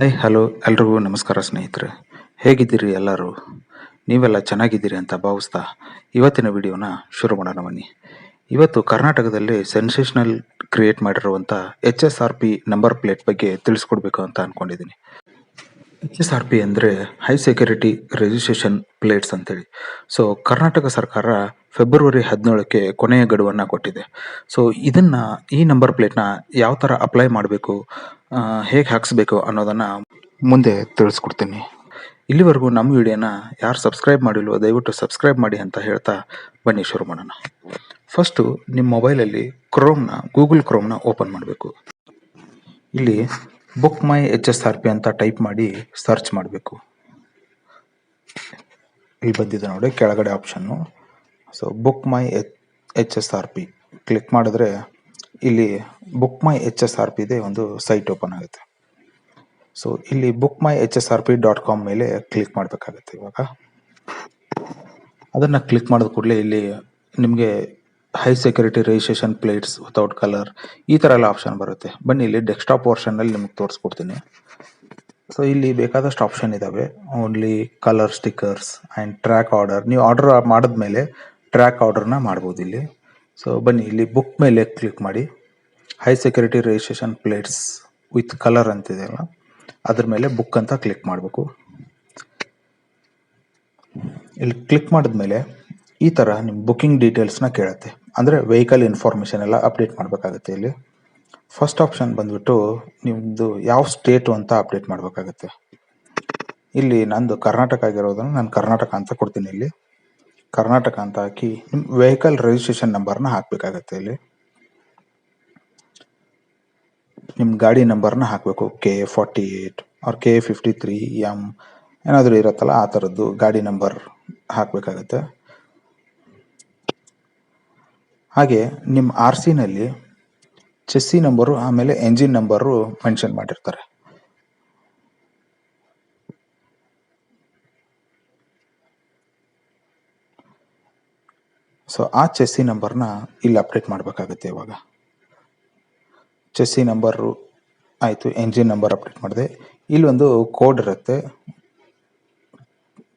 High, hello, ಎಲ್ರಿಗೂ ನಮಸ್ಕಾರ ಸ್ನೇಹಿತರೆ. ಹೇಗಿದ್ದೀರಿ ಎಲ್ಲರೂ? ನೀವೆಲ್ಲ ಚೆನ್ನಾಗಿದ್ದೀರಿ ಅಂತ ಭಾವಿಸ್ತಾ ಇವತ್ತಿನ ವಿಡಿಯೋನ ಶುರು ಮಾಡೋಣ ಬನ್ನಿ. ಇವತ್ತು ಕರ್ನಾಟಕದಲ್ಲಿ ಸೆನ್ಸೇಷನಲ್ ಕ್ರಿಯೇಟ್ ಮಾಡಿರುವಂಥ H S R P number plate ಬಗ್ಗೆ ತಿಳಿಸ್ಕೊಡ್ಬೇಕು ಅಂತ ಅಂದ್ಕೊಂಡಿದ್ದೀನಿ ಎಚ್ ಎಸ್ ಆರ್ ಪಿ ಅಂದರೆ ಹೈ ಸೆಕ್ಯೂರಿಟಿ ರಿಜಿಸ್ಟ್ರೇಷನ್ ಪ್ಲೇಟ್ಸ್ ಅಂತೇಳಿ. ಸೊ, ಕರ್ನಾಟಕ ಸರ್ಕಾರ ಫೆಬ್ರವರಿ ಹದಿನೇಳಕ್ಕೆ ಕೊನೆಯ ಗಡುವನ್ನು ಕೊಟ್ಟಿದೆ. ಸೊ, ಇದನ್ನು ಈ ನಂಬರ್ ಪ್ಲೇಟ್ನ ಯಾವ ಥರ ಅಪ್ಲೈ ಮಾಡಬೇಕು? ಹೇಗೆ ಹಾಕಿಸ್ಬೇಕು ಅನ್ನೋದನ್ನು ಮುಂದೆ ತಿಳಿಸ್ಕೊಡ್ತೀನಿ. ಇಲ್ಲಿವರೆಗೂ ನಮ್ಮ ವಿಡಿಯೋನ ಯಾರು ಸಬ್ಸ್ಕ್ರೈಬ್ ಮಾಡಿಲ್ವೋ ದಯವಿಟ್ಟು ಸಬ್ಸ್ಕ್ರೈಬ್ ಮಾಡಿ ಅಂತ ಹೇಳ್ತಾ ಬನ್ನಿ ಶುರು ಮಾಡೋಣ. ಫಸ್ಟು ನಿಮ್ಮ ಮೊಬೈಲಲ್ಲಿ ಕ್ರೋಮ್ನ ಗೂಗಲ್ ಕ್ರೋಮ್ನ ಓಪನ್ ಮಾಡಬೇಕು. ಇಲ್ಲಿ book my H S R P ಅಂತ ಟೈಪ್ ಮಾಡಿ ಸರ್ಚ್ ಮಾಡಬೇಕು. ಇಲ್ಲಿ ಬಂದಿದೆ ನೋಡಿ, ಕೆಳಗಡೆ option so book my H S R P click ಮಾಡಿದ್ರೆ ಇಲ್ಲಿ book my H S R ಪಿದೆ ಒಂದು ಸೈಟ್ ಓಪನ್ ಆಗುತ್ತೆ. ಸೊ ಇಲ್ಲಿ book my H S R P dot com ಮೇಲೆ ಕ್ಲಿಕ್ ಮಾಡಬೇಕಾಗುತ್ತೆ ಇವಾಗ. ಅದನ್ನು ಕ್ಲಿಕ್ ಮಾಡಿದ ಕೂಡಲೇ ಇಲ್ಲಿ ನಿಮಗೆ high security registration plates without colour ಈ ಥರ ಎಲ್ಲ ಆಪ್ಷನ್ ಬರುತ್ತೆ. ಬನ್ನಿ, ಇಲ್ಲಿ ಡೆಸ್ಕ್ಟಾಪ್ ಪೋರ್ಷನಲ್ಲಿ ನಿಮಗೆ ತೋರಿಸ್ಕೊಡ್ತೀನಿ. ಸೊ ಇಲ್ಲಿ ಬೇಕಾದಷ್ಟು ಆಪ್ಷನ್ ಇದಾವೆ. Only colour stickers and track order ನೀವು ಆರ್ಡರ್ ಮಾಡಿದ್ಮೇಲೆ ಟ್ರ್ಯಾಕ್ ಆರ್ಡರ್ನ ಮಾಡ್ಬೋದು ಇಲ್ಲಿ. ಸೊ ಬನ್ನಿ, ಇಲ್ಲಿ ಬುಕ್ ಮೇಲೆ ಕ್ಲಿಕ್ ಮಾಡಿ. High security registration plates with colour ಅಂತಿದೆಯಲ್ಲ ಅದ್ರ ಮೇಲೆ ಬುಕ್ ಅಂತ ಕ್ಲಿಕ್ ಮಾಡಬೇಕು. ಇಲ್ಲಿ ಕ್ಲಿಕ್ ಮಾಡಿದ್ಮೇಲೆ ಈ ಥರ ನಿಮ್ಮ ಬುಕ್ಕಿಂಗ್ ಡೀಟೇಲ್ಸ್ನ ಕೇಳುತ್ತೆ. ಅಂದರೆ ವೆಹಿಕಲ್ ಇನ್ಫಾರ್ಮೇಷನ್ ಎಲ್ಲ ಅಪ್ಡೇಟ್ ಮಾಡಬೇಕಾಗುತ್ತೆ ಇಲ್ಲಿ. ಫಸ್ಟ್ ಆಪ್ಷನ್ ಬಂದ್ಬಿಟ್ಟು ನಿಮ್ಮದು ಯಾವ ಸ್ಟೇಟು ಅಂತ ಅಪ್ಡೇಟ್ ಮಾಡಬೇಕಾಗುತ್ತೆ. ಇಲ್ಲಿ ನಂದು ಕರ್ನಾಟಕ ಆಗಿರೋದನ್ನು ನಾನು ಕರ್ನಾಟಕ ಅಂತ ಕೊಡ್ತೀನಿ ಇಲ್ಲಿ. ಕರ್ನಾಟಕ ಅಂತ ಹಾಕಿ ನಿಮ್ಮ ವೆಹಿಕಲ್ ರಿಜಿಸ್ಟ್ರೇಷನ್ ನಂಬರ್ನ ಹಾಕಬೇಕಾಗತ್ತೆ ಇಲ್ಲಿ. ನಿಮ್ಮ ಗಾಡಿ ನಂಬರ್ನ ಹಾಕಬೇಕು K forty eight R K fifty three M ಏನಾದರೂ ಇರುತ್ತಲ್ಲ ಆ ಥರದ್ದು ಗಾಡಿ ನಂಬರ್ ಹಾಕಬೇಕಾಗತ್ತೆ. ಹಾಗೆ ನಿಮ್ಮ ಆರ್ ಸಿನಲ್ಲಿ ಚೆಸ್ಸಿ ನಂಬರು ಆಮೇಲೆ ಎಂಜಿನ್ ನಂಬರು ಮೆನ್ಷನ್ ಮಾಡಿರ್ತಾರೆ. ಸೊ ಆ ಚೆಸ್ಸಿ ನಂಬರ್ನ ಇಲ್ಲಿ ಅಪ್ಡೇಟ್ ಮಾಡಬೇಕಾಗುತ್ತೆ ಇವಾಗ. ಚೆಸ್ಸಿ ನಂಬರು ಆಯಿತು ಎಂಜಿನ್ ನಂಬರ್ ಅಪ್ಡೇಟ್ ಮಾಡಿದೆ. ಇಲ್ಲಿ ಒಂದು ಕೋಡ್ ಇರುತ್ತೆ.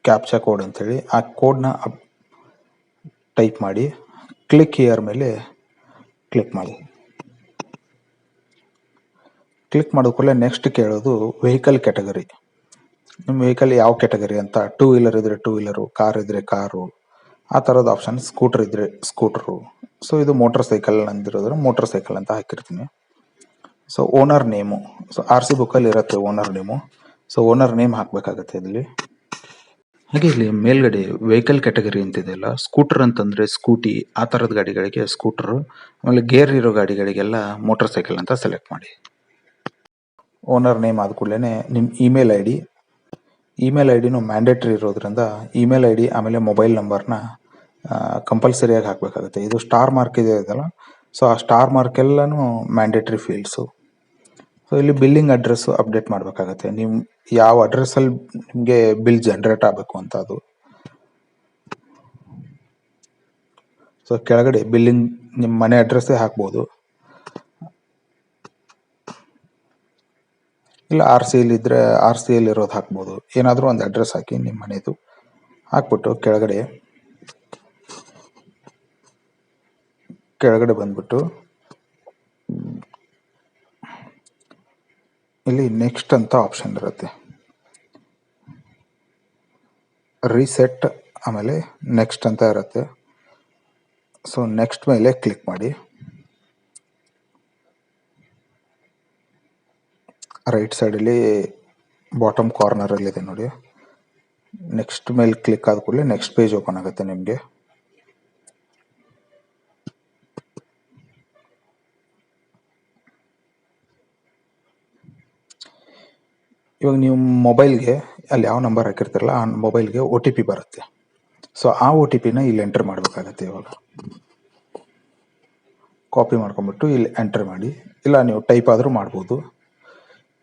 ಕ್ಯಾಪ್ಚಾ ಕೋಡ್ ಅಂತೇಳಿ. ಆ ಕೋಡ್ನ ಟೈಪ್ ಮಾಡಿ ಕ್ಲಿಕ್ ಹಿಯರ್ ಮೇಲೆ ಕ್ಲಿಕ್ ಮಾಡಿ. ಕ್ಲಿಕ್ ಮಾಡಿದ ನೆಕ್ಸ್ಟ್ ಕೇಳೋದು ವೆಹಿಕಲ್ ಕ್ಯಾಟಗರಿ ನಿಮ್ಮ ವೆಹಿಕಲ್ ಯಾವ ಕ್ಯಾಟಗರಿ ಅಂತ ಟೂ ವೀಲರ್ ಇದ್ರೆ ಟೂ ವೀಲರು ಕಾರ್ ಇದ್ರೆ ಕಾರು ಆ ಥರದ ಆಪ್ಷನ್ ಸ್ಕೂಟರ್ ಇದ್ರೆ ಸ್ಕೂಟ್ರು ಸೊ ಇದು ಮೋಟರ್ ಸೈಕಲ್ ಅಂದಿರೋದ್ರೆ ಮೋಟರ್ ಸೈಕಲ್ ಅಂತ ಹಾಕಿರ್ತೀನಿ. So owner name so R C ಬುಕ್ಕಲ್ಲಿ ಇರುತ್ತೆ owner name so owner name ಹಾಕಬೇಕಾಗತ್ತೆ ಇಲ್ಲಿ. ಹಾಗೆ ಇಲ್ಲಿ ಮೇಲ್ಗಡೆ ವೆಹಿಕಲ್ ಕ್ಯಾಟಗರಿ ಅಂತಿದೆಯಲ್ಲ ಸ್ಕೂಟರ್ ಅಂತಂದ್ರೆ ಸ್ಕೂಟಿ ಆ ಥರದ ಗಾಡಿಗಳಿಗೆ ಸ್ಕೂಟರ್ ಆಮೇಲೆ ಗೇರ್ ಇರೋ ಗಾಡಿಗಳಿಗೆಲ್ಲ ಮೋಟರ್ ಸೈಕಲ್ ಅಂತ ಸೆಲೆಕ್ಟ್ ಮಾಡಿ. ಓನರ್ ನೇಮ್ ಆದ ಕೂಡಲೇ ನಿಮ್ಮ email I D email I ಡಿನೂ mandatory ಇರೋದ್ರಿಂದ ಇಮೇಲ್ ಐ ಡಿ ಆಮೇಲೆ ಮೊಬೈಲ್ ನಂಬರ್ನ ಕಂಪಲ್ಸರಿಯಾಗಿ ಹಾಕಬೇಕಾಗುತ್ತೆ. ಇದು ಸ್ಟಾರ್ ಮಾರ್ಕ್ ಇದೆ ಇದಲ್ಲ. ಸೊ ಆ ಸ್ಟಾರ್ ಮಾರ್ಕ್ ಎಲ್ಲನೂ ಮ್ಯಾಂಡೇಟ್ರಿ ಫೀಲ್ಡ್ಸು ಸೊ ಇಲ್ಲಿ ಬಿಲ್ಲಿಂಗ್ ಅಡ್ರೆಸ್ ಅಪ್ಡೇಟ್ ಮಾಡಬೇಕಾಗತ್ತೆ. ನಿಮ್ ಯಾವ ಅಡ್ರೆಸ್ ಅಲ್ಲಿ ನಿಮಗೆ ಬಿಲ್ ಜನರೇಟ್ ಆಗಬೇಕು ಅಂತ ಅದು ಸೊ ಕೆಳಗಡೆ ಬಿಲ್ಲಿಂಗ್ ನಿಮ್ಮ ಮನೆ ಅಡ್ರೆಸ್ ಹಾಕ್ಬೋದು. ಇಲ್ಲ ಆರ್ ಸಿ ಇದ್ರೆ ಆರ್ ಸಿ ಎಲ್ ಇರೋದು ಹಾಕ್ಬೋದು. ಏನಾದರೂ ಒಂದು ಅಡ್ರೆಸ್ ಹಾಕಿ ನಿಮ್ಮ ಮನೆದು ಹಾಕ್ಬಿಟ್ಟು ಕೆಳಗಡೆ ಕೆಳಗಡೆ ಬಂದ್ಬಿಟ್ಟು ಇಲ್ಲಿ ನೆಕ್ಸ್ಟ್ ಅಂತ ಆಪ್ಷನ್ ಇರುತ್ತೆ. ರೀಸೆಟ್ ಆಮೇಲೆ ನೆಕ್ಸ್ಟ್ ಅಂತ ಇರುತ್ತೆ. ಸೊ ನೆಕ್ಸ್ಟ್ ಮೇಲೆ ಕ್ಲಿಕ್ ಮಾಡಿ. ರೈಟ್ ಸೈಡಲ್ಲಿ ಬಾಟಮ್ ಕಾರ್ನರಲ್ಲಿದೆ ನೋಡಿ. ನೆಕ್ಸ್ಟ್ ಮೇಲೆ ಕ್ಲಿಕ್ ಆದ ಕೂಡಲೇ ನೆಕ್ಸ್ಟ್ ಪೇಜ್ ಓಪನ್ ಆಗುತ್ತೆ ನಿಮಗೆ. ಇವಾಗ ನೀವು ಮೊಬೈಲ್ಗೆ ಅಲ್ಲಿ ಯಾವ ನಂಬರ್ ಹಾಕಿರ್ತೀರಲ್ಲ ಆ ಮೊಬೈಲ್ಗೆ ಒ ಟಿ ಪಿ ಬರುತ್ತೆ. ಸೊ ಆ ಒ ಟಿ ಪಿನ ಇಲ್ಲಿ ಎಂಟರ್ ಮಾಡಬೇಕಾಗತ್ತೆ ಇವಾಗ. ಕಾಪಿ ಮಾಡ್ಕೊಂಬಿಟ್ಟು ಇಲ್ಲಿ ಎಂಟರ್ ಮಾಡಿ. ಇಲ್ಲ, ನೀವು ಟೈಪ್ ಆದರೂ ಮಾಡ್ಬೋದು.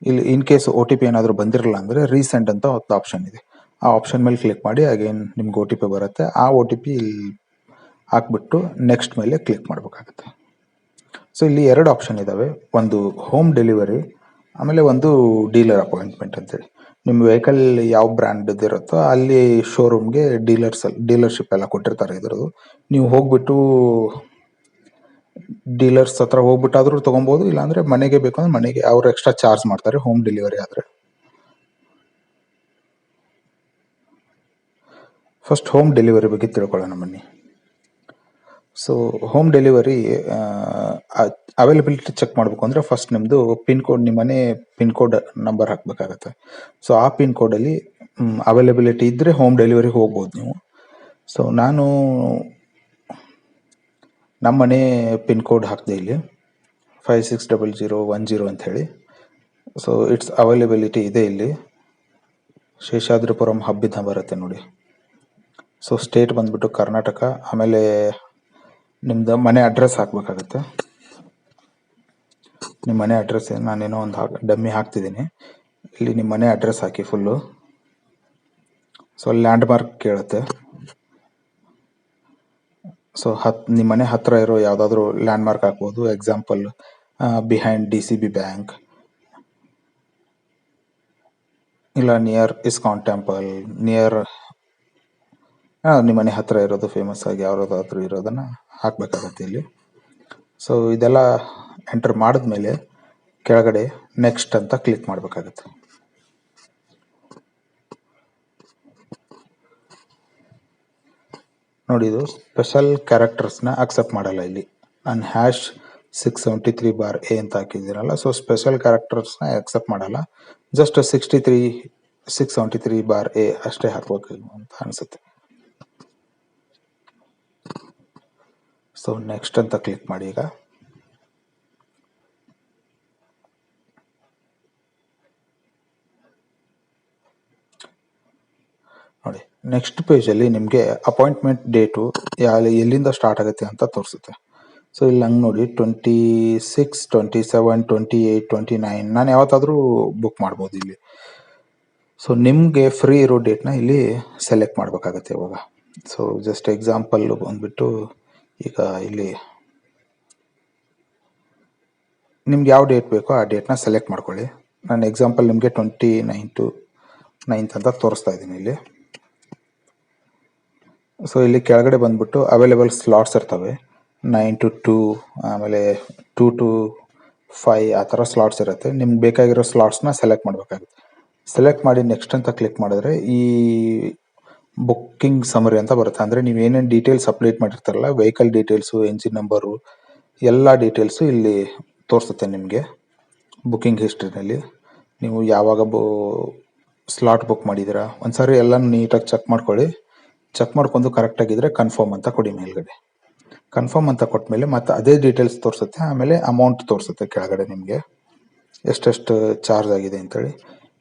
ಇಲ್ಲಿ in case O T P ಏನಾದರೂ ಬಂದಿರಲ್ಲ ಅಂದರೆ ರೀಸೆಂಟ್ ಅಂತ ಒಂದು ಆಪ್ಷನ್ ಇದೆ. ಆ ಆಪ್ಷನ್ ಮೇಲೆ ಕ್ಲಿಕ್ ಮಾಡಿ ಅಗೇನ್ ನಿಮ್ಗೆ ಒ ಟಿ ಪಿ ಬರುತ್ತೆ. ಆ ಒ ಟಿ ಪಿ ಇಲ್ಲಿ ಹಾಕ್ಬಿಟ್ಟು ನೆಕ್ಸ್ಟ್ ಮೇಲೆ ಕ್ಲಿಕ್ ಮಾಡಬೇಕಾಗುತ್ತೆ. ಸೊ ಇಲ್ಲಿ ಎರಡು ಆಪ್ಷನ್ ಇದ್ದಾವೆ ಒಂದು ಹೋಮ್ ಡೆಲಿವರಿ ಆಮೇಲೆ ಒಂದು ಡೀಲರ್ ಅಪಾಯಿಂಟ್ಮೆಂಟ್ ಅಂತೇಳಿ. ನಿಮ್ಮ ವೆಹಿಕಲ್ ಯಾವ ಬ್ರ್ಯಾಂಡ್ ಇರುತ್ತೋ ಅಲ್ಲಿ ಶೋರೂಮ್ಗೆ ಡೀಲರ್ಸ್ ಡೀಲರ್ಶಿಪ್ ಎಲ್ಲ ಕೊಟ್ಟಿರ್ತಾರೆ ಇದ್ರದ್ದು. ನೀವು ಹೋಗ್ಬಿಟ್ಟು ಡೀಲರ್ಸ್ ಹತ್ರ ಹೋಗ್ಬಿಟ್ಟಾದ್ರೂ ತೊಗೊಬೋದು, ಇಲ್ಲಾಂದ್ರೆ ಮನೆಗೆ ಬೇಕು ಅಂದ್ರೆ ಮನೆಗೆ, ಅವ್ರು ಎಕ್ಸ್ಟ್ರಾ ಚಾರ್ಜ್ ಮಾಡ್ತಾರೆ ಹೋಮ್ ಡೆಲಿವರಿ ಆದರೆ. ಫಸ್ಟ್ ಹೋಮ್ ಡೆಲಿವರಿ ಬಗ್ಗೆ ತಿಳ್ಕೊಳ್ಳೋಣ ಬನ್ನಿ. So home delivery availability check ಮಾಡಬೇಕು ಅಂದರೆ ಫಸ್ಟ್ ನಿಮ್ಮದು ಪಿನ್ ಕೋಡ್ ನಿಮ್ಮ ಮನೆ ಪಿನ್ ಕೋಡ್ ನಂಬರ್ ಹಾಕಬೇಕಾಗತ್ತೆ. ಸೊ ಆ ಪಿನ್ ಕೋಡಲ್ಲಿ ಅವೈಲಬಿಲಿಟಿ ಇದ್ದರೆ ಹೋಮ್ ಡೆಲಿವರಿ ಹೋಗ್ಬೋದು ನೀವು. ಸೊ ನಾನು ನಮ್ಮ ಮನೆ ಪಿನ್ ಕೋಡ್ ಹಾಕಿದೆ ಇಲ್ಲಿ five six double zero one zero ಅಂತ ಹೇಳಿ. ಸೊ ಇಟ್ಸ್ ಅವೈಲಬಿಲಿಟಿ ಇದೆ ಇಲ್ಲಿ. ಶೇಷಾದ್ರಿಪುರಂ ಹಬ್ಬಿದ ಬರುತ್ತೆ ನೋಡಿ. ಸೊ ಸ್ಟೇಟ್ ಬಂದ್ಬಿಟ್ಟು ಕರ್ನಾಟಕ, ಆಮೇಲೆ ನಿಮ್ದು ಮನೆ ಅಡ್ರೆಸ್ ಹಾಕಬೇಕಾಗತ್ತೆ. ನಿಮ್ಮ ಮನೆ ಅಡ್ರೆಸ್ ನಾನೇನೋ ಒಂದು ಡಮ್ಮಿ ಹಾಕ್ತಿದ್ದೀನಿ. ಇಲ್ಲಿ ನಿಮ್ಮ ಮನೆ ಅಡ್ರೆಸ್ ಹಾಕಿ ಫುಲ್ಲು ಸೊ ಲ್ಯಾಂಡ್ ಮಾರ್ಕ್ ಕೇಳುತ್ತೆ. ಸೊ ಹತ್ ನಿಮ್ಮ ಮನೆ ಹತ್ರ ಇರೋ ಯಾವುದಾದ್ರೂ ಲ್ಯಾಂಡ್ ಮಾರ್ಕ್ ಹಾಕ್ಬೋದು example behind D C B bank ಇಲ್ಲ ನಿಯರ್ ಇಸ್ಕಾನ್ ಟೆಂಪಲ್ ನಿಯರ್ ನಿಮ್ಮ ಮನೆ ಹತ್ರ ಇರೋದು ಫೇಮಸ್ ಆಗಿ ಯಾವ್ದಾದ್ರು ಇರೋದನ್ನ. ಹಾಕ್ಬೇಕಾಗತ್ತೆ ಇಲ್ಲಿ. ಸೊ ಇದೆಲ್ಲ ಎಂಟರ್ ಮಾಡಿದ್ಮೇಲೆ ಕೆಳಗಡೆ ನೆಕ್ಸ್ಟ್ ಅಂತ ಕ್ಲಿಕ್ ಮಾಡಬೇಕಾಗತ್ತೆ. ನೋಡಿ, ಇದು ಸ್ಪೆಷಲ್ ಕ್ಯಾರೆಕ್ಟರ್ಸ್ನ ಅಕ್ಸೆಪ್ಟ್ ಮಾಡಲ್ಲ ಇಲ್ಲಿ. ನಾನು hash six seventy three bar A ಅಂತ ಹಾಕಿದ್ದೀನಲ್ಲ ಸೊ ಸ್ಪೆಷಲ್ ಕ್ಯಾರೆಕ್ಟರ್ಸ್ನ ಅಕ್ಸೆಪ್ಟ್ ಮಾಡಲ್ಲ. Just sixty three six seventy three bar A ಅಷ್ಟೇ ಹಾಕ್ಬೇಕು ಅಂತ ಅನಿಸುತ್ತೆ. ಸೊ ನೆಕ್ಸ್ಟ್ ಅಂತ ಕ್ಲಿಕ್ ಮಾಡಿ ಈಗ. ನೋಡಿ ನೆಕ್ಸ್ಟ್ ಪೇಜಲ್ಲಿ ನಿಮಗೆ ಅಪಾಯಿಂಟ್ಮೆಂಟ್ ಡೇಟು ಎಲ್ಲಿಂದ ಸ್ಟಾರ್ಟ್ ಆಗುತ್ತೆ ಅಂತ ತೋರಿಸುತ್ತೆ. ಸೊ ಇಲ್ಲಿ ಹಂಗೆ ನೋಡಿ twenty six twenty seven twenty eight twenty nine ನಾನು ಯಾವತ್ತಾದರೂ ಬುಕ್ ಮಾಡ್ಬೋದು ಇಲ್ಲಿ. ಸೊ ನಿಮಗೆ ಫ್ರೀ ಇರೋ ಡೇಟ್ನ ಇಲ್ಲಿ ಸೆಲೆಕ್ಟ್ ಮಾಡಬೇಕಾಗತ್ತೆ ಇವಾಗ. ಸೊ ಜಸ್ಟ್ ಎಕ್ಸಾಂಪಲ್ ಬಂದ್ಬಿಟ್ಟು ಈಗ ಇಲ್ಲಿ ನಿಮ್ಗೆ ಯಾವ ಡೇಟ್ ಬೇಕೋ ಆ ಡೇಟ್ನ ಸೆಲೆಕ್ಟ್ ಮಾಡ್ಕೊಳ್ಳಿ. ನಾನು ಎಕ್ಸಾಂಪಲ್ ನಿಮಗೆ ಟ್ವೆಂಟಿ ನೈನ್ ಟು ನೈನ್ತ್ ಅಂತ ತೋರಿಸ್ತಾ ಇದ್ದೀನಿ ಇಲ್ಲಿ. ಸೊ ಇಲ್ಲಿ ಕೆಳಗಡೆ ಬಂದ್ಬಿಟ್ಟು ಅವೈಲೇಬಲ್ ಸ್ಲಾಟ್ಸ್ ಇರ್ತವೆ. ನೈನ್ ಟು ಟೂ ಆಮೇಲೆ ಟೂ ಟು ಫೈ ಆ ಥರ ಸ್ಲಾಟ್ಸ್ ಇರುತ್ತೆ. ನಿಮ್ಗೆ ಬೇಕಾಗಿರೋ ಸ್ಲಾಟ್ಸ್ನ ಸೆಲೆಕ್ಟ್ ಮಾಡಬೇಕಾಗುತ್ತೆ. ಸೆಲೆಕ್ಟ್ ಮಾಡಿ ನೆಕ್ಸ್ಟ್ ಅಂತ ಕ್ಲಿಕ್ ಮಾಡಿದ್ರೆ ಈ ಬುಕ್ಕಿಂಗ್ ಸಮರಿ ಅಂತ ಬರುತ್ತೆ. ಅಂದ್ರೆ ನೀವು ಏನೇನು ಡೀಟೇಲ್ಸ್ ಅಪ್ಡೇಟ್ ಮಾಡಿರ್ತಾರಲ್ಲ ವೆಹಿಕಲ್ ಡೀಟೇಲ್ಸು ಎಂಜಿನ್ ನಂಬರು ಎಲ್ಲ ಡೀಟೇಲ್ಸು ಇಲ್ಲಿ ತೋರಿಸುತ್ತೆ ನಿಮಗೆ ಬುಕ್ಕಿಂಗ್ ಹಿಸ್ಟ್ರಿನಲ್ಲಿ ನೀವು ಯಾವಾಗ ಬು ಸ್ಲಾಟ್ ಬುಕ್ ಮಾಡಿದ್ದೀರಾ ಒಂದ್ಸರಿ ಎಲ್ಲ ನೀಟಾಗಿ ಚೆಕ್ ಮಾಡ್ಕೊಳ್ಳಿ. ಚೆಕ್ ಮಾಡ್ಕೊಂಡು ಕರೆಕ್ಟ್ ಆಗಿದ್ರೆ ಕನ್ಫರ್ಮ್ ಅಂತ ಕೊಡಿ ಮೇಲ್ಗಡೆ. ಕನ್ಫರ್ಮ್ ಅಂತ ಕೊಟ್ಮೇಲೆ ಮತ್ತೆ ಅದೇ ಡೀಟೇಲ್ಸ್ ತೋರಿಸುತ್ತೆ, ಆಮೇಲೆ ಅಮೌಂಟ್ ತೋರಿಸುತ್ತೆ ಕೆಳಗಡೆ ನಿಮಗೆ. ಎಷ್ಟೆಷ್ಟು ಚಾರ್ಜ್ ಆಗಿದೆ ಅಂತೇಳಿ.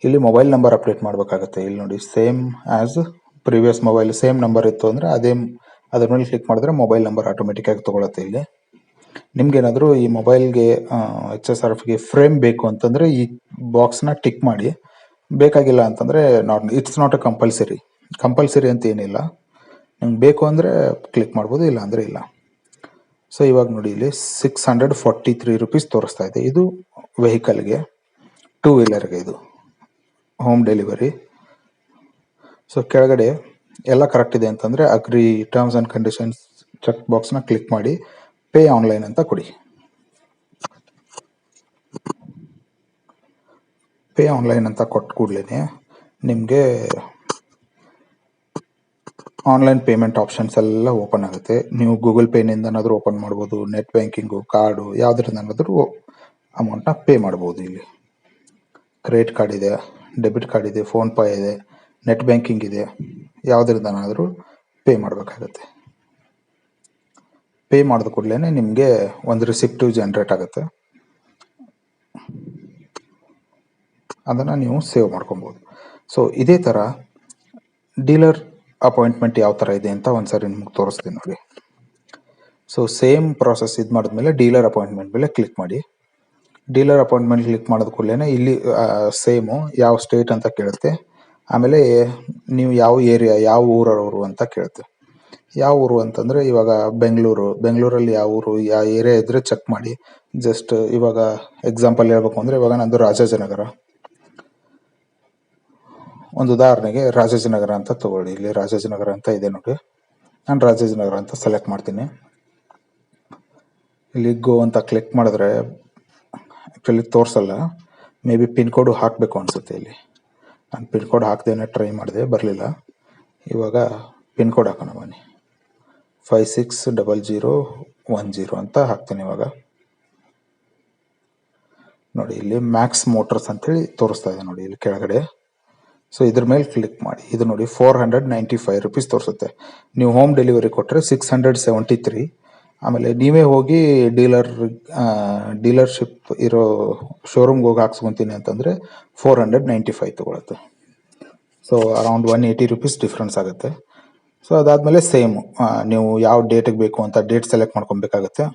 ಇಲ್ಲಿ ಮೊಬೈಲ್ ನಂಬರ್ ಅಪ್ಡೇಟ್ ಮಾಡಬೇಕಾಗುತ್ತೆ. ಇಲ್ಲಿ ನೋಡಿ same as previous mobile same number ಇತ್ತು ಅಂದರೆ ಅದೇ ಅದ್ರ ಮೇಲೆ ಕ್ಲಿಕ್ ಮಾಡಿದ್ರೆ ಮೊಬೈಲ್ ನಂಬರ್ ಆಟೋಮೆಟಿಕ್ ಆಗಿ ತಗೊಳುತ್ತೆ ಇಲ್ಲಿ. ನಿಮ್ಗೇನಾದರೂ ಈ ಮೊಬೈಲ್ಗೆ ಎಚ್ ಎಸ್ ಆರ್ ಎಫ್ಗೆ ಫ್ರೇಮ್ ಬೇಕು ಅಂತಂದರೆ ಈ ಬಾಕ್ಸ್ನ ಟಿಕ್ ಮಾಡಿ. ಬೇಕಾಗಿಲ್ಲ ಅಂತಂದರೆ not it's not a compulsory compulsory ಅಂತ ಏನಿಲ್ಲ. ನಿಮ್ಗೆ ಬೇಕು ಅಂದರೆ ಕ್ಲಿಕ್ ಮಾಡ್ಬೋದು, ಇಲ್ಲ ಅಂದರೆ ಇಲ್ಲ. ಸೊ ಇವಾಗ ನೋಡಿ ಇಲ್ಲಿ six hundred forty three rupees ತೋರಿಸ್ತಾ ಇದೆ. ಇದು ವೆಹಿಕಲ್ಗೆ ಟೂ ವೀಲರ್ಗೆ ಇದು. ಹೋಮ್ ಡೆಲಿವರಿ ಸೊ ಕೆಳಗಡೆ ಎಲ್ಲ ಕರೆಕ್ಟ್ ಇದೆ ಅಂತಂದರೆ agree terms and conditions check ಬಾಕ್ಸ್ನ click ಮಾಡಿ ಪೇ ಆನ್ಲೈನ್ ಅಂತ ಕೊಡಿ. ಪೇ ಆನ್ಲೈನ್ ಅಂತ ಕೊಟ್ಟ ಕೂಡಲೇ ನಿಮಗೆ ಆನ್ಲೈನ್ ಪೇಮೆಂಟ್ ಆಪ್ಷನ್ಸ್ ಎಲ್ಲ ಓಪನ್ ಆಗುತ್ತೆ. ನೀವು ಗೂಗಲ್ ಪೇನಿಂದನಾದರೂ ಓಪನ್ ಮಾಡ್ಬೋದು ನೆಟ್ ಬ್ಯಾಂಕಿಂಗು ಕಾರ್ಡು ಯಾವುದ್ರಿಂದನಾದರೂ ಅಮೌಂಟ್ನ ಪೇ ಮಾಡ್ಬೋದು ಇಲ್ಲಿ. ಕ್ರೆಡಿಟ್ ಕಾರ್ಡ್ ಇದೆ ಡೆಬಿಟ್ ಕಾರ್ಡ್ ಇದೆ ಫೋನ್ಪೇ ಇದೆ. ನೆಟ್ ಬ್ಯಾಂಕಿಂಗ್ ಇದೆ, ಯಾವುದರಿಂದನಾದರೂ ಪೇ ಮಾಡಬೇಕಾಗತ್ತೆ. ಪೇ ಮಾಡಿದ ಕೂಡಲೇ ನಿಮಗೆ ಒಂದು ರಿಸಿಪ್ಟು ಜನ್ರೇಟ್ ಆಗುತ್ತೆ. ಅದನ್ನು ನೀವು ಸೇವ್ ಮಾಡ್ಕೊಬೋದು. ಸೊ, ಇದೇ ಥರ ಡೀಲರ್ ಅಪಾಯಿಂಟ್ಮೆಂಟ್ ಯಾವ ಥರ ಇದೆ ಅಂತ ಒಂದ್ಸರಿ ನಿಮ್ಗೆ ತೋರಿಸ್ತೀನಿ ನೋಡಿ. ಸೊ, ಸೇಮ್ ಪ್ರಾಸೆಸ್ ಇದು ಮಾಡಿದ್ಮೇಲೆ ಡೀಲರ್ ಅಪಾಯಿಂಟ್ಮೆಂಟ್ ಮೇಲೆ ಕ್ಲಿಕ್ ಮಾಡಿ. ಡೀಲರ್ ಅಪಾಯಿಂಟ್ಮೆಂಟ್ ಕ್ಲಿಕ್ ಮಾಡಿದ ಕೂಡಲೇ ಇಲ್ಲಿ ಸೇಮು ಯಾವ ಸ್ಟೇಟ್ ಅಂತ ಕೇಳುತ್ತೆ. ಆಮೇಲೆ ನೀವು ಯಾವ ಏರಿಯಾ, ಯಾವ ಊರವರು ಅಂತ ಕೇಳ್ತೀವಿ. ಯಾವ ಊರು ಅಂತಂದರೆ ಇವಾಗ ಬೆಂಗಳೂರು, ಬೆಂಗಳೂರಲ್ಲಿ ಯಾವ ಊರು ಯಾವ ಏರಿಯಾ ಇದ್ದರೆ ಚೆಕ್ ಮಾಡಿ. ಜಸ್ಟ್ ಇವಾಗ ಎಕ್ಸಾಂಪಲ್ ಹೇಳ್ಬೇಕು ಅಂದರೆ ಇವಾಗ ನಂದು ರಾಜಾಜಿನಗರ. ಒಂದು ಉದಾಹರಣೆಗೆ ರಾಜಾಜಿನಗರ ಅಂತ ತಗೊಳ್ಳಿ. ಇಲ್ಲಿ ರಾಜಾಜಿನಗರ ಅಂತ ಇದೆ ನೋಡಿ. ನಾನು ರಾಜಾಜಿನಗರ ಅಂತ ಸೆಲೆಕ್ಟ್ ಮಾಡ್ತೀನಿ. ಇಲ್ಲಿ ಗೋ ಅಂತ ಕ್ಲಿಕ್ ಮಾಡಿದ್ರೆ ಆ್ಯಕ್ಚುಲಿ ತೋರಿಸಲ್ಲ. ಮೇ ಬಿ ಪಿನ್ ಕೋಡು ಹಾಕಬೇಕು ಅನಿಸುತ್ತೆ ಇಲ್ಲಿ. ನಾನು ಪಿನ್ ಕೋಡ್ ಹಾಕ್ದೇನೆ ಟ್ರೈ ಮಾಡಿದೆ, ಬರಲಿಲ್ಲ. ಇವಾಗ ಪಿನ್ ಕೋಡ್ ಹಾಕೋಣ ಬನ್ನಿ. Five six double zero one zero ಅಂತ ಹಾಕ್ತೀನಿ ಇವಾಗ. ನೋಡಿ, ಇಲ್ಲಿ ಮ್ಯಾಕ್ಸ್ ಮೋಟರ್ಸ್ ಅಂತೇಳಿ ತೋರಿಸ್ತಾ ಇದೆ ನೋಡಿ, ಇಲ್ಲಿ ಕೆಳಗಡೆ. ಸೊ ಇದ್ರ ಮೇಲೆ ಕ್ಲಿಕ್ ಮಾಡಿ. ಇದು ನೋಡಿ four hundred ninety five rupees ತೋರಿಸುತ್ತೆ. ನೀವು ಹೋಮ್ ಡೆಲಿವರಿ ಕೊಟ್ಟರೆ ಸಿಕ್ಸ್ ಹಂಡ್ರೆಡ್ ಸೆವೆಂಟಿ ತ್ರೀ ಆಮೇಲೆ ನೀವೇ ಹೋಗಿ ಡೀಲರ್ ಡೀಲರ್ಶಿಪ್ ಇರೋ ಶೋರೂಮ್ಗೆ ಹೋಗಿ ಹಾಕ್ಸ್ಕೊತೀನಿ ಅಂತಂದರೆ four hundred ninety five ತೊಗೊಳುತ್ತೆ. So around one eighty rupees difference ಆಗುತ್ತೆ. ಸೊ ಅದಾದಮೇಲೆ ಸೇಮ್ ನೀವು ಯಾವ ಡೇಟಿಗೆ ಬೇಕು ಅಂತ ಡೇಟ್ ಸೆಲೆಕ್ಟ್ ಮಾಡ್ಕೊಬೇಕಾಗತ್ತೆ.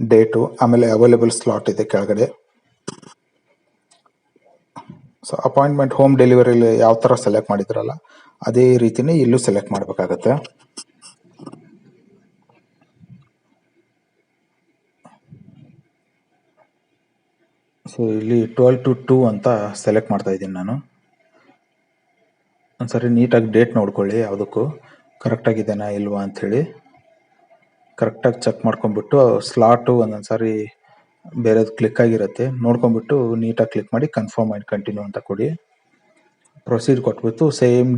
ಡೇಟು ಆಮೇಲೆ ಅವೈಲೇಬಲ್ ಸ್ಲಾಟ್ ಇದೆ ಕೆಳಗಡೆ. ಸೊ ಅಪಾಯಿಂಟ್ಮೆಂಟ್ ಹೋಮ್ ಡೆಲಿವರಿಲಿ ಯಾವ ಥರ ಸೆಲೆಕ್ಟ್ ಮಾಡಿದ್ರಲ್ಲ ಅದೇ ರೀತಿನೇ ಇಲ್ಲೂ ಸೆಲೆಕ್ಟ್ ಮಾಡಬೇಕಾಗತ್ತೆ. ಸೊ ಇಲ್ಲಿ ಟ್ವೆಲ್ ಟು ಟೂ ಅಂತ ಸೆಲೆಕ್ಟ್ ಮಾಡ್ತಾ ಇದ್ದೀನಿ ನಾನು. ಒಂದ್ಸರಿ ನೀಟಾಗಿ ಡೇಟ್ ನೋಡ್ಕೊಳ್ಳಿ ಯಾವುದಕ್ಕೂ. ಕರೆಕ್ಟಾಗಿದೆನಾ ಇಲ್ವಾ ಅಂಥೇಳಿ. ಕರೆಕ್ಟಾಗಿ ಚೆಕ್ ಮಾಡ್ಕೊಂಬಿಟ್ಟು ಸ್ಲಾಟು ಒಂದೊಂದು ಸಾರಿ ಬೇರೆದು ಕ್ಲಿಕ್ ಆಗಿರುತ್ತೆ. ನೋಡ್ಕೊಂಬಿಟ್ಟು ನೀಟಾಗಿ ಕ್ಲಿಕ್ ಮಾಡಿ ಕನ್ಫರ್ಮ್ ಆ್ಯಂಡ್ ಕಂಟಿನ್ಯೂ ಅಂತ ಕೊಡಿ. ಪ್ರೊಸೀಡ್ ಕೊಟ್ಬಿಟ್ಟು ಸೇಮ್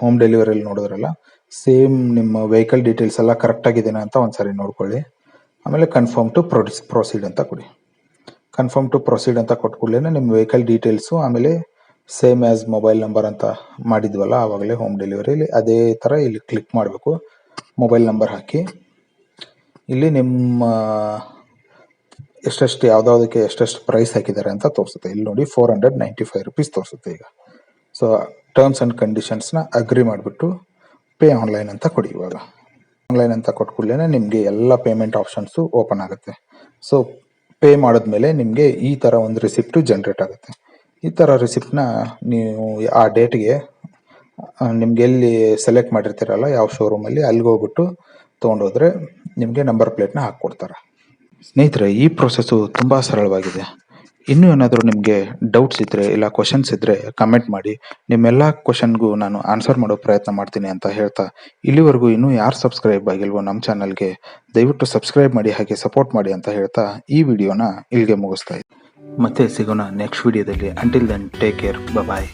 ಹೋಮ್ ಡೆಲಿವರಿಯಲ್ಲಿ ನೋಡಿದ್ರಲ್ಲ, ಸೇಮ್ ನಿಮ್ಮ ವೆಹಿಕಲ್ ಡೀಟೇಲ್ಸ್ ಎಲ್ಲ ಕರೆಕ್ಟಾಗಿದೆನಾ ಅಂತ ಒಂದ್ಸರಿ ನೋಡ್ಕೊಳ್ಳಿ. ಆಮೇಲೆ ಕನ್ಫರ್ಮ್ ಟು ಪ್ರೊಡಿಸ್ ಪ್ರೊಸೀಡ್ ಅಂತ ಕೊಡಿ. ಕನ್ಫರ್ಮ್ ಟು ಪ್ರೊಸೀಡ್ ಅಂತ ಕೊಟ್ಟ ನಿಮ್ಮ ವೆಹಿಕಲ್ ಡೀಟೇಲ್ಸು ಆಮೇಲೆ ಸೇಮ್ ಆ್ಯಸ್ ಮೊಬೈಲ್ ನಂಬರ್ ಅಂತ ಮಾಡಿದ್ವಲ್ಲ, ಆವಾಗಲೇ ಹೋಮ್ ಡೆಲಿವರಿಲಿ ಅದೇ ಥರ ಇಲ್ಲಿ ಕ್ಲಿಕ್ ಮಾಡಬೇಕು. ಮೊಬೈಲ್ ನಂಬರ್ ಹಾಕಿ. ಇಲ್ಲಿ ನಿಮ್ಮ ಎಷ್ಟೆಷ್ಟು, ಯಾವುದಾವುದಕ್ಕೆ ಎಷ್ಟೆಷ್ಟು ಪ್ರೈಸ್ ಹಾಕಿದ್ದಾರೆ ಅಂತ ತೋರಿಸುತ್ತೆ. ಇಲ್ಲಿ ನೋಡಿ four hundred ninety five rupees ತೋರಿಸುತ್ತೆ ಈಗ. ಸೊ ಟರ್ಮ್ಸ್ ಆ್ಯಂಡ್ ಕಂಡೀಷನ್ಸ್ನ ಅಗ್ರಿ ಮಾಡಿಬಿಟ್ಟು ಪೇ ಆನ್ಲೈನ್ ಅಂತ ಕೊಡಿ ಇವಾಗ. ಆನ್ಲೈನ್ ಅಂತ ಕೊಟ್ಟ ಕೂಡಲೇ ನಿಮಗೆ ಎಲ್ಲ ಪೇಮೆಂಟ್ ಆಪ್ಷನ್ಸು ಓಪನ್ ಆಗುತ್ತೆ. ಸೊ ಪೇ ಮಾಡಿದ್ಮೇಲೆ ನಿಮಗೆ ಈ ಥರ ಒಂದು ರಿಸಿಪ್ಟು ಜನ್ರೇಟ್ ಆಗುತ್ತೆ. ಈ ಥರ ರಿಸಿಪ್ಟನ್ನ ನೀವು ಆ ಡೇಟ್ಗೆ ನಿಮ್ಗೆ ಎಲ್ಲಿ ಸೆಲೆಕ್ಟ್ ಮಾಡಿರ್ತೀರಲ್ಲ ಯಾವ ಶೋರೂಮಲ್ಲಿ ಅಲ್ಲಿಗೆ ಹೋಗ್ಬಿಟ್ಟು ತೊಗೊಂಡೋದ್ರೆ ನಿಮಗೆ ನಂಬರ್ ಪ್ಲೇಟ್ನ ಹಾಕ್ಕೊಡ್ತಾರೆ. ಸ್ನೇಹಿತರೆ, ಈ ಪ್ರೊಸೆಸ್ಸು ತುಂಬ ಸರಳವಾಗಿದೆ. ಇನ್ನೂ ಏನಾದರೂ ನಿಮಗೆ ಡೌಟ್ಸ್ ಇದ್ದರೆ ಇಲ್ಲ ಕ್ವಶನ್ಸ್ ಇದ್ದರೆ ಕಮೆಂಟ್ ಮಾಡಿ. ನಿಮ್ಮೆಲ್ಲ ಕ್ವಶನ್ಗೂ ನಾನು ಆನ್ಸರ್ ಮಾಡೋ ಪ್ರಯತ್ನ ಮಾಡ್ತೀನಿ ಅಂತ ಹೇಳ್ತಾ ಇಲ್ಲಿವರೆಗೂ ಇನ್ನೂ ಯಾರು ಸಬ್ಸ್ಕ್ರೈಬ್ ಆಗಿಲ್ವೋ ನಮ್ಮ ಚಾನಲ್ಗೆ ದಯವಿಟ್ಟು ಸಬ್ಸ್ಕ್ರೈಬ್ ಮಾಡಿ ಹಾಗೆ ಸಪೋರ್ಟ್ ಮಾಡಿ ಅಂತ ಹೇಳ್ತಾ ಈ ವಿಡಿಯೋನ ಇಲ್ಲಿಗೆ ಮುಗಿಸ್ತಾ ಇದ್ದೀನಿ ಮತ್ತೆ ಸಿಗೋಣ ನೆಕ್ಸ್ಟ್ ವಿಡಿಯೋದಲ್ಲಿ until then take care bye